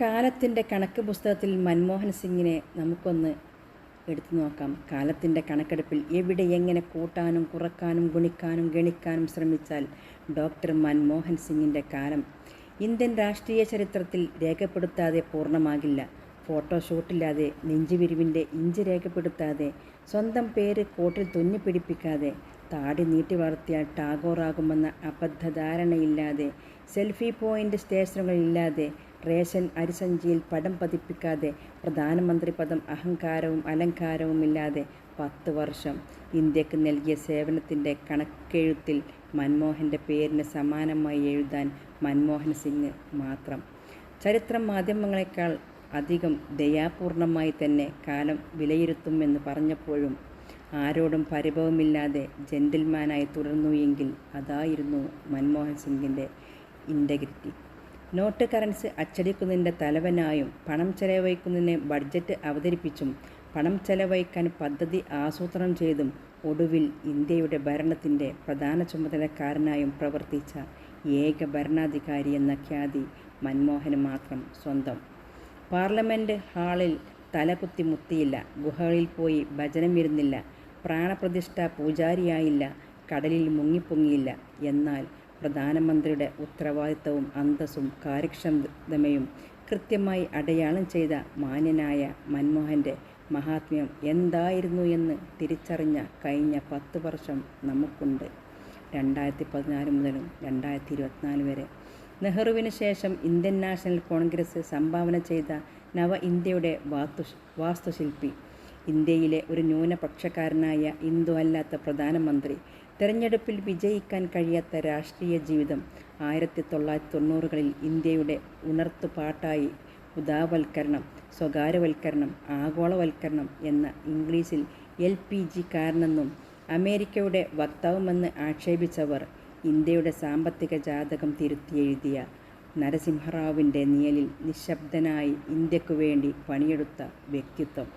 കാലത്തിന്റെ കണക്ക് പുസ്തകത്തിൽ മൻമോഹൻ സിംഗിനെ നമുക്കൊന്ന് എടുത്തു നോക്കാം. കാലത്തിന്റെ കണക്കെടുപ്പിൽ എവിടെ എങ്ങനെ കൂട്ടാനും കുറക്കാനും ഗുണിക്കാനും ഗണിക്കാനും ശ്രമിച്ചാൽ ഡോക്ടർ മൻമോഹൻ സിംഗിന്റെ കാലം ഇന്ത്യൻ രാഷ്ട്രീയ ചരിത്രത്തിൽ രേഖപ്പെടുത്താതെ പൂർണമാകില്ല. ഫോട്ടോഷൂട്ടില്ലാതെ നെഞ്ചുവിരിവിന്റെ ഇഞ്ച് രേഖപ്പെടുത്താതെ സ്വന്തം പേര് കോട്ടിൽ തുന്നിപ്പിടിപ്പിക്കാതെ താടി നീട്ടി വളർത്തിയാൽ ടാഗോറാകുമെന്ന അബദ്ധധാരണയില്ലാതെ സെൽഫി പോയിന്റ് സ്റ്റേഷനുകളില്ലാതെ റേഷൻ അരിസഞ്ചിയിൽ പടം പതിപ്പിക്കാതെ പ്രധാനമന്ത്രി പദം അഹങ്കാരവും അലങ്കാരവുമില്ലാതെ പത്ത് വർഷം ഇന്ത്യയ്ക്ക് നൽകിയ സേവനത്തിന്റെ കണക്കെഴുത്തിൽ മൻമോഹന്റെ പേരിന് സമാനമായി എഴുതാൻ മൻമോഹൻ സിംഗ് മാത്രം. ചരിത്രം മാധ്യമങ്ങളെക്കാൾ അധികം ദയാപൂർണമായി തന്നെ കാലം വിലയിരുത്തുമെന്ന് പറഞ്ഞപ്പോഴും ആരോടും പരിഭവമില്ലാതെ ജെന്റിൽമാനായി തുടർന്നു എങ്കിൽ അതായിരുന്നു മൻമോഹൻ സിംഗിന്റെ ഇന്റഗ്രിറ്റി നോട്ട് കറൻസി അച്ചടിക്കുന്നതിന്റെ തലവനായും പണം ചെലവഴിക്കുന്നതിന് ബഡ്ജറ്റ് അവതരിപ്പിച്ചും പണം ചെലവഴിക്കാൻ പദ്ധതി ആസൂത്രണം ചെയ്തും ഒടുവിൽ ഇന്ത്യയുടെ ഭരണത്തിന്റെ പ്രധാന ചുമതലക്കാരനായും പ്രവർത്തിച്ച ഏക ഭരണാധികാരി എന്ന ഖ്യാതി മൻമോഹന് മാത്രം സ്വന്തം. പാർലമെന്റ് ഹാളിൽ തലകുത്തി മുത്തിയില്ല. ഗുഹകളിൽ പോയി ഭജനം ഭജനമിരുന്നില്ല പ്രാണപ്രതിഷ്ഠ പൂജാരിയായില്ല. കടലിൽ മുങ്ങിപ്പൊങ്ങിയില്ല. എന്നാൽ പ്രധാനമന്ത്രിയുടെ ഉത്തരവാദിത്തവും അന്തസ്സും കാര്യക്ഷമതയും കൃത്യമായി അടയാളം ചെയ്ത മാന്യനായ മൻമോഹന്റെ മഹാത്മ്യം എന്തായിരുന്നു എന്ന് തിരിച്ചറിഞ്ഞ കഴിഞ്ഞ പത്ത് വർഷം നമുക്കുണ്ട്. രണ്ടായിരത്തി പതിനാല് മുതലും രണ്ടായിരത്തി ഇരുപത്തിനാല് വരെ. നെഹ്റുവിന് ശേഷം ഇന്ത്യൻ നാഷണൽ കോൺഗ്രസ് സംഭാവന ചെയ്ത നവ ഇന്ത്യയുടെ വാസ്തു വാസ്തുശില്പി ഇന്ത്യയിലെ ഒരു ന്യൂനപക്ഷക്കാരനായ ഹിന്ദു അല്ലാത്ത പ്രധാനമന്ത്രി. തെരഞ്ഞെടുപ്പിൽ വിജയിക്കാൻ കഴിയാത്ത രാഷ്ട്രീയ ജീവിതം ആയിരത്തി തൊള്ളായിരത്തി തൊണ്ണൂറുകളിൽ ഇന്ത്യയുടെ ഉണർത്തുപാട്ടായി ഉദാവൽക്കരണം സ്വകാര്യവൽക്കരണം ആഗോളവൽക്കരണം എന്ന ഇംഗ്ലീഷിൽ എൽ പി ജി കാരനെന്നും അമേരിക്കയുടെ വക്താവുമെന്ന് ആക്ഷേപിച്ചവർ ഇന്ത്യയുടെ സാമ്പത്തിക ജാതകം തിരുത്തിയെഴുതിയ നരസിംഹറാവുവിന്റെ നിഴലിൽ നിശബ്ദനായി ഇന്ത്യക്കു വേണ്ടി പണിയെടുത്ത വ്യക്തിത്വം.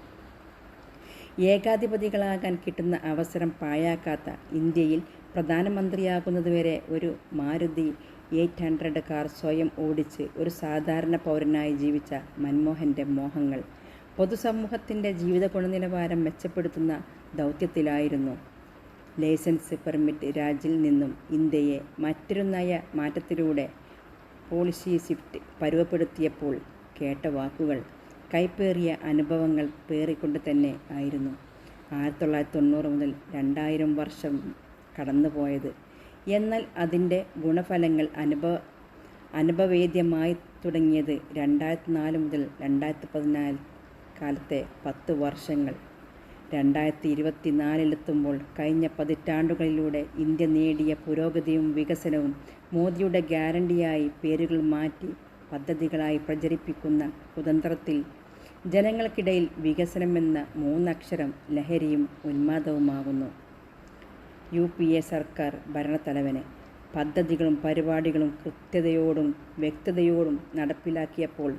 ഏകാധിപതികളാകാൻ കിട്ടുന്ന അവസരം പാഴാക്കാത്ത ഇന്ത്യയിൽ പ്രധാനമന്ത്രിയാകുന്നതുവരെ ഒരു മാരുതി എയ്റ്റ് ഹൺഡ്രഡ് കാർ സ്വയം ഓടിച്ച് ഒരു സാധാരണ പൗരനായി ജീവിച്ച മൻമോഹന്റെ മോഹങ്ങൾ പൊതുസമൂഹത്തിന്റെ ജീവിത ഗുണനിലവാരം മെച്ചപ്പെടുത്തുന്ന ദൗത്യത്തിലായിരുന്നു. ലൈസൻസ് പെർമിറ്റ് രാജിൽ നിന്നും ഇന്ത്യയെ മറ്റൊരു നയ മാറ്റത്തിലൂടെ പോളിസി ഷിഫ്റ്റ് പരുവപ്പെടുത്തിയപ്പോൾ കേട്ട വാക്കുകൾ. കൈപ്പേറിയ അനുഭവങ്ങൾ പേറിക്കൊണ്ട് തന്നെ ആയിരുന്നു. ആയിരത്തി തൊള്ളായിരത്തി തൊണ്ണൂറ് മുതൽ രണ്ടായിരം വർഷം കടന്നുപോയത്. എന്നാൽ അതിന്റെ ഗുണഫലങ്ങൾ അനുഭവ അനുഭവേദ്യമായി തുടങ്ങിയത് രണ്ടായിരത്തി നാല് മുതൽ രണ്ടായിരത്തി പതിനാല് കാലത്തെ പത്ത് വർഷങ്ങൾ. രണ്ടായിരത്തി ഇരുപത്തി നാലിലെത്തുമ്പോൾ കഴിഞ്ഞ പതിറ്റാണ്ടുകളിലൂടെ ഇന്ത്യ നേടിയ പുരോഗതിയും വികസനവും മോദിയുടെ ഗ്യാരണ്ടിയായി പേരുകൾ മാറ്റി പദ്ധതികളായി പ്രചരിപ്പിക്കുന്ന കുതന്ത്രത്തിൽ ജനങ്ങൾക്കിടയിൽ വികസനമെന്ന മൂന്നക്ഷരം ലഹരിയും ഉന്മാദവുമാകുന്നു. യു പി എ സർക്കാർ ഭരണത്തലവന് പദ്ധതികളും പരിപാടികളും കൃത്യതയോടും വ്യക്തതയോടും നടപ്പിലാക്കിയപ്പോൾ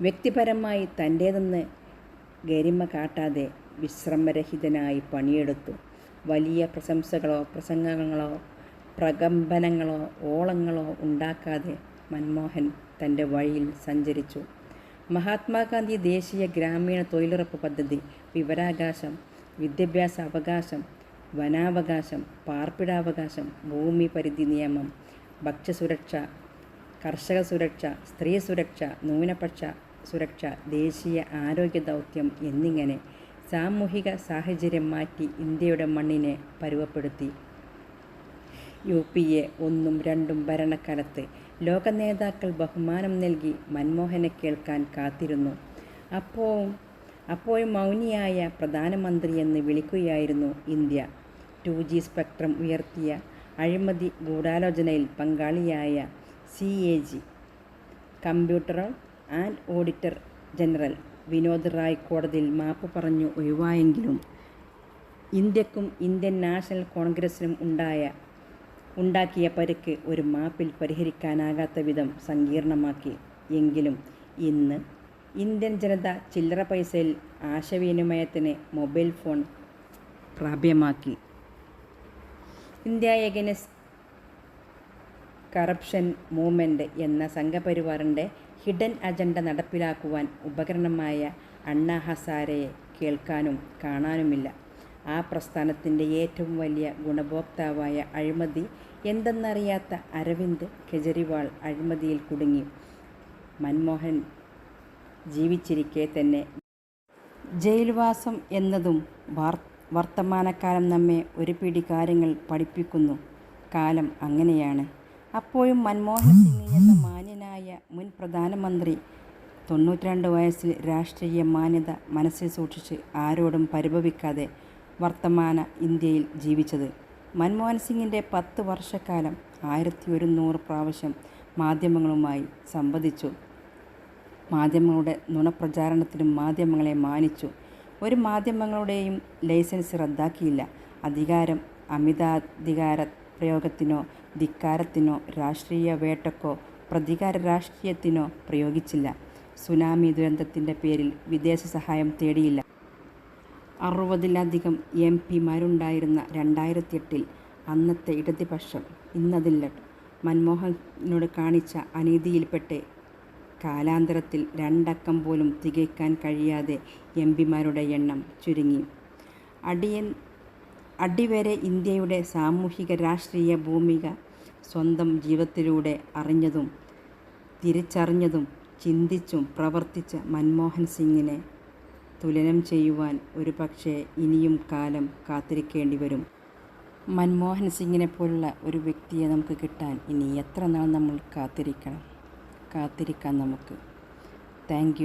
വ്യക്തിപരമായി തന്റേതെന്ന് ഗരിമ കാട്ടാതെ വിശ്രമരഹിതനായി പണിയെടുത്തു. വലിയ പ്രശംസകളോ പ്രസംഗങ്ങളോ പ്രകമ്പനങ്ങളോ ഓളങ്ങളോ ഉണ്ടാക്കാതെ മൻമോഹൻ തന്റെ വഴിയിൽ സഞ്ചരിച്ചു. മഹാത്മാഗാന്ധി ദേശീയ ഗ്രാമീണ തൊഴിലുറപ്പ് പദ്ധതി വിവരാവകാശം വിദ്യാഭ്യാസ അവകാശം വനാവകാശം പാർപ്പിടാവകാശം ഭൂമി പരിധി നിയമം ഭക്ഷ്യസുരക്ഷ കർഷക സുരക്ഷ സ്ത്രീ സുരക്ഷ ന്യൂനപക്ഷ സുരക്ഷ ദേശീയ ആരോഗ്യ ദൗത്യം എന്നിങ്ങനെ സാമൂഹിക സാഹചര്യം മാറ്റി ഇന്ത്യയുടെ മണ്ണിനെ പരുവപ്പെടുത്തി. യു പി എ ഒന്നും രണ്ടും ഭരണകാലത്ത് ലോക നേതാക്കൾ ബഹുമാനം നൽകി മൻമോഹനെ കേൾക്കാൻ കാത്തിരുന്നു. അപ്പോൾ അപ്പോഴും മൗനിയായ പ്രധാനമന്ത്രി എന്ന് വിളിക്കുകയായിരുന്നു ഇന്ത്യ. ടു ജി സ്പെക്ട്രം ഉയർത്തിയ അഴിമതി ഗൂഢാലോചനയിൽ പങ്കാളിയായ C A G computer and auditor general Vinod Rai കോടതിയിൽ മാപ്പ് പറഞ്ഞു ഒഴിവായെങ്കിലും ഇന്ത്യക്കും ഇന്ത്യൻ നാഷണൽ കോൺഗ്രസിനും ഉണ്ടായ ഉണ്ടാക്കിയ പരുക്ക് ഒരു മാപ്പിൽ പരിഹരിക്കാനാകാത്ത വിധം സങ്കീർണമാക്കി. എങ്കിലും ഇന്ന് ഇന്ത്യൻ ജനത ചില്ലറ പൈസയിൽ ആശയവിനിമയത്തിന് മൊബൈൽ ഫോൺ പ്രാപ്യമാക്കി. ഇന്ത്യ എഗനസ് കറപ്ഷൻ മൂവ്മെന്റ് എന്ന സംഘപരിവാറിന്റെ ഹിഡൻ അജണ്ട നടപ്പിലാക്കുവാൻ ഉപകരണമായ അണ്ണാ ഹസാരയെ കേൾക്കാനും കാണാനുമില്ല. ആ പ്രസ്ഥാനത്തിന്റെ ഏറ്റവും വലിയ ഗുണഭോക്താവായ അഴിമതി എന്തെന്നറിയാത്ത അരവിന്ദ് കെജ്രിവാൾ അഴിമതിയിൽ കുടുങ്ങി. മൻമോഹൻ ജീവിച്ചിരിക്കെ തന്നെ. ജയിൽവാസം എന്നതും വർത്തമാനക്കാലം നമ്മെ ഒരു പിടി കാര്യങ്ങൾ പഠിപ്പിക്കുന്നു. കാലം അങ്ങനെയാണ്. അപ്പോഴും മൻമോഹൻ സിംഗ് എന്ന മാന്യനായ മുൻ പ്രധാനമന്ത്രി തൊണ്ണൂറ്റിരണ്ട് വയസ്സിൽ രാഷ്ട്രീയ മാന്യത മനസ്സിൽ സൂക്ഷിച്ച് ആരോടും പരിഭവിക്കാതെ വർത്തമാന ഇന്ത്യയിൽ ജീവിച്ചത്. മൻമോഹൻ സിംഗിന്റെ പത്ത് വർഷക്കാലം ആയിരത്തി ഒരുന്നൂറ് പ്രാവശ്യം മാധ്യമങ്ങളുമായി സംവദിച്ചു. മാധ്യമങ്ങളുടെ നുണപ്രചാരണത്തിലും മാധ്യമങ്ങളെ മാനിച്ചു. ഒരു മാധ്യമങ്ങളുടെയും ലൈസൻസ് റദ്ദാക്കിയില്ല. അധികാരം അമിതാധികാര പ്രയോഗത്തിനോ ധിക്കാരത്തിനോ രാഷ്ട്രീയ വേട്ടക്കോ പ്രതികാര രാഷ്ട്രീയത്തിനോ പ്രയോഗിച്ചില്ല. സുനാമി ദുരന്തത്തിന്റെ പേരിൽ വിദേശ സഹായം തേടിയില്ല. അറുപതിലധികം എം പിമാരുണ്ടായിരുന്ന രണ്ടായിരത്തി എട്ടിൽ അന്നത്തെ ഇടതുപക്ഷം ഇന്നതില്ല മൻമോഹനോട് കാണിച്ച അനീതിയിൽപ്പെട്ട് കാലാന്തരത്തിൽ രണ്ടക്കം പോലും തികയ്ക്കാൻ കഴിയാതെ എം പിമാരുടെ എണ്ണം ചുരുങ്ങി. അടിയൻ അടിവരെ ഇന്ത്യയുടെ സാമൂഹിക രാഷ്ട്രീയ ഭൂമിക സ്വന്തം ജീവിതത്തിലൂടെ അറിഞ്ഞതും തിരിച്ചറിഞ്ഞതും ചിന്തിച്ചും പ്രവർത്തിച്ച മൻമോഹൻ സിംഗിനെ തുലനം ചെയ്യുവാൻ ഒരു പക്ഷേ ഇനിയും കാലം കാത്തിരിക്കേണ്ടി വരും. മൻമോഹൻ സിംഗിനെ പോലുള്ള ഒരു വ്യക്തിയെ നമുക്ക് കിട്ടാൻ ഇനി എത്ര നാൾ നമ്മൾ കാത്തിരിക്കണം? കാത്തിരിക്കാം നമുക്ക്. താങ്ക്